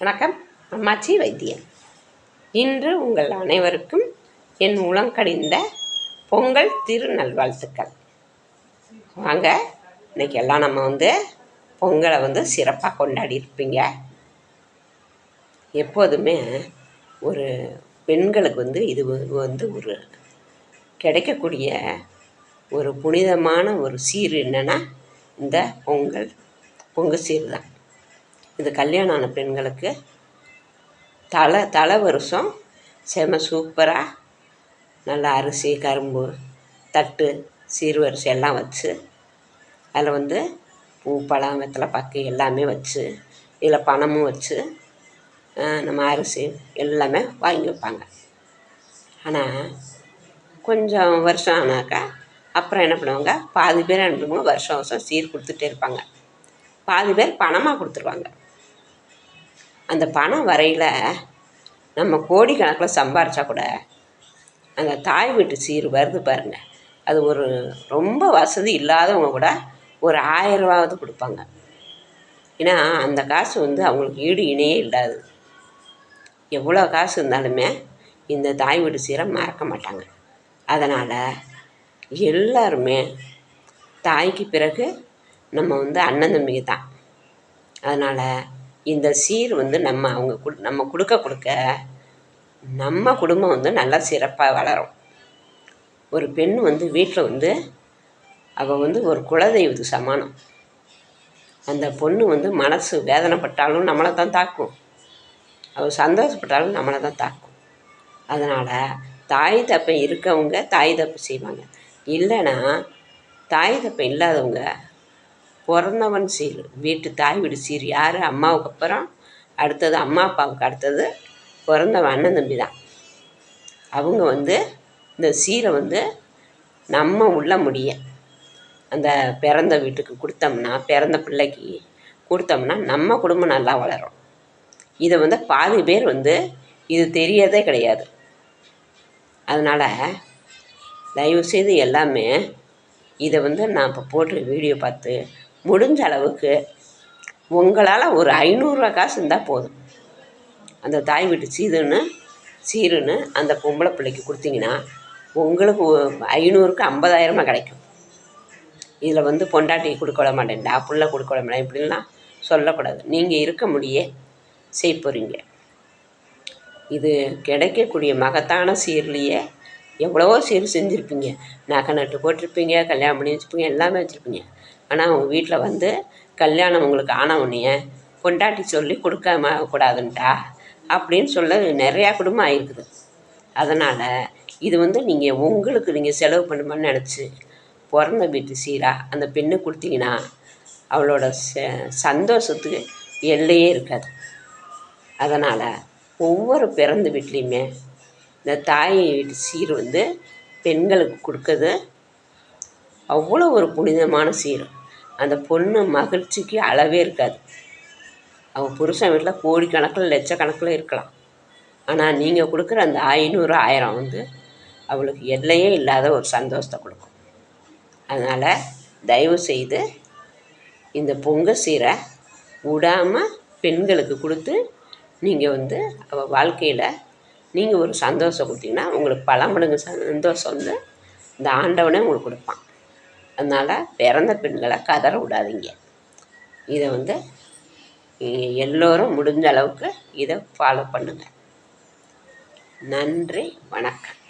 வணக்கம். அம்மாச்சி வைத்தியன். இன்று உங்கள் அனைவருக்கும் என் உளங்கடிந்த பொங்கல் திருநல்வாழ்த்துக்கள். வாங்க இன்னைக்கு எல்லாம் நம்ம வந்து பொங்கலை வந்து சிறப்பாக கொண்டாடி இருப்பீங்க. எப்போதுமே ஒரு பெண்களுக்கு வந்து இது வந்து ஒரு கிடைக்கக்கூடிய ஒரு புனிதமான ஒரு சீர் என்னென்னா இந்த பொங்கல் பொங்கல் சீர் தான் இது கல்யாணம் ஆன பெண்களுக்கு. தலை தலை வருஷம். செம சூப்பராக நல்லா அரிசி கரும்பு தட்டு சீர்வரிசை எல்லாம் வச்சு அதில் வந்து பூ பழம் வெத்தலை பாக்கு எல்லாமே வச்சு இதில் பணமும் வச்சு நம்ம அரிசி எல்லாமே வாங்கி வைப்பாங்க. ஆனால் கொஞ்சம் வருஷம் ஆனாக்கா அப்புறம் என்ன பண்ணுவாங்க? பாதி பேர் என்ன பண்ணுவாங்க? வருஷம் வருஷம் சீர் கொடுத்துட்டே இருப்பாங்க. பாதி பேர் பணமாக கொடுத்துருவாங்க. அந்த பணம் வரையில் நம்ம கோடிக்கணக்கில் சம்பாரித்தா கூட அந்த தாய் வீட்டு சீர் வருது பாருங்கள் அது ஒரு ரொம்ப வசதி இல்லாதவங்க கூட ஒரு ஆயரூவாவது கொடுப்பாங்க. ஏன்னா அந்த காசு வந்து அவங்களுக்கு ஈடு இணையே இல்லாது. எவ்வளோ காசு இருந்தாலுமே இந்த தாய் வீட்டு சீரை மறக்க மாட்டாங்க. அதனால் எல்லாருமே தாய்க்கு பிறகு நம்ம வந்து அண்ணன் தம்பிக்கு தான். அதனால் இந்த சீர் வந்து நம்ம அவங்க குடு நம்ம கொடுக்க கொடுக்க நம்ம குடும்பம் வந்து நல்லா சிறப்பாக வளரும். ஒரு பெண் வந்து வீட்டில் வந்து அவள் வந்து ஒரு குலதெய்வத்துக்கு சமானம். அந்த பொண்ணு வந்து மனசு வேதனைப்பட்டாலும் நம்மளை தான் தாக்கும். அவள் சந்தோஷப்பட்டாலும் நம்மளை தான் தாக்கும். அதனால் தாய் தப்பை இருக்கவங்க தாய் தப்பு செய்வாங்க. இல்லைன்னா தாய் தப்பை இல்லாதவங்க பிறந்தவன் சீர். வீட்டு தாய் வீடு சீர். யார்? அம்மாவுக்கு அப்புறம் அடுத்தது அம்மா அப்பாவுக்கு அடுத்தது பிறந்தவன் அண்ணன் தம்பி தான். அவங்க வந்து இந்த சீரை வந்து நம்ம உள்ள முடிய அந்த பிறந்த வீட்டுக்கு கொடுத்தோம்னா பிறந்த பிள்ளைக்கு கொடுத்தோம்னா நம்ம குடும்பம் நல்லா வளரும். இதை வந்து பாதி பேர் வந்து இது தெரியறதே கிடையாது. அதனால் தயவுசெய்து எல்லாமே இதை வந்து நான் இப்போ போட்டு வீடியோ பார்த்து முடிஞ்ச அளவுக்கு உங்களால் ஒரு ஐநூறுரூவா காசு இருந்தால் போதும். அந்த தாய் வீட்டு சீதுன்னு சீருன்னு அந்த பொம்பளை பிள்ளைக்கு கொடுத்தீங்கன்னா உங்களுக்கு ஐநூறுக்கு ஐம்பதாயிரமாக கிடைக்கும். இதில் வந்து பொண்டாட்டி கொடுக்க விட மாட்டேன்டா புள்ள கொடுக்க விட மாட்டேன் இப்படின்லாம் சொல்லக்கூடாது. நீங்கள் இருக்க முடியே செய்ய போகிறீங்க இது கிடைக்கக்கூடிய மகத்தான சீர்லேயே எவ்வளவோ சீர் செஞ்சுருப்பீங்க. நகை நட்டு போட்டிருப்பீங்க கல்யாணம் பண்ணி வச்சுருப்பீங்க எல்லாமே வச்சுருப்பீங்க. ஆனால் அவங்க வீட்டில் வந்து கல்யாணம் உங்களுக்கு ஆன உடனே கொண்டாட்டி சொல்லி கொடுக்காம கூடாதுன்ட்டா? அப்படின்னு சொல்ல நிறையா குடும்பம் ஆயிருக்குது. அதனால் இது வந்து நீங்கள் உங்களுக்கு நீங்கள் செலவு பண்ணுமான்னு நினச்சி பிறந்த வீட்டு சீராக அந்த பெண்ணு கொடுத்தீங்கன்னா அவளோட ச சந்தோஷத்துக்கு எல்லையே இருக்காது. அதனால் ஒவ்வொரு பிறந்த வீட்லேயுமே இந்த தாய் வீட்டு சீர் வந்து பெண்களுக்கு கொடுக்கறது அவ்வளோ ஒரு புனிதமான சீர். அந்த பொண்ணு மகிழ்ச்சிக்கு அளவே இருக்காது. அவள் புருஷன் வீட்டில் கோடிக்கணக்கில் லட்சக்கணக்கில் இருக்கலாம். ஆனால் நீங்கள் கொடுக்குற அந்த ஐநூறு ஆயிரம் வந்து அவளுக்கு எல்லையே இல்லாத ஒரு சந்தோஷத்தை கொடுக்கும். அதனால் தயவு செய்து இந்த பொங்க சீரை விடாமல் பெண்களுக்கு கொடுத்து நீங்கள் வந்து அவள் வாழ்க்கையில் நீங்கள் ஒரு சந்தோஷம் கொடுத்தீங்கன்னா உங்களுக்கு பல மடங்கு சந்தோஷம் வந்து இந்த ஆண்டவனே உங்களுக்கு கொடுப்பான். அதனால் பிறந்த பெண்களை கதற விடாதீங்க. இதை வந்து எல்லோரும் முடிஞ்ச அளவுக்கு இதை ஃபாலோ பண்ணுங்கள் நன்றி வணக்கம்.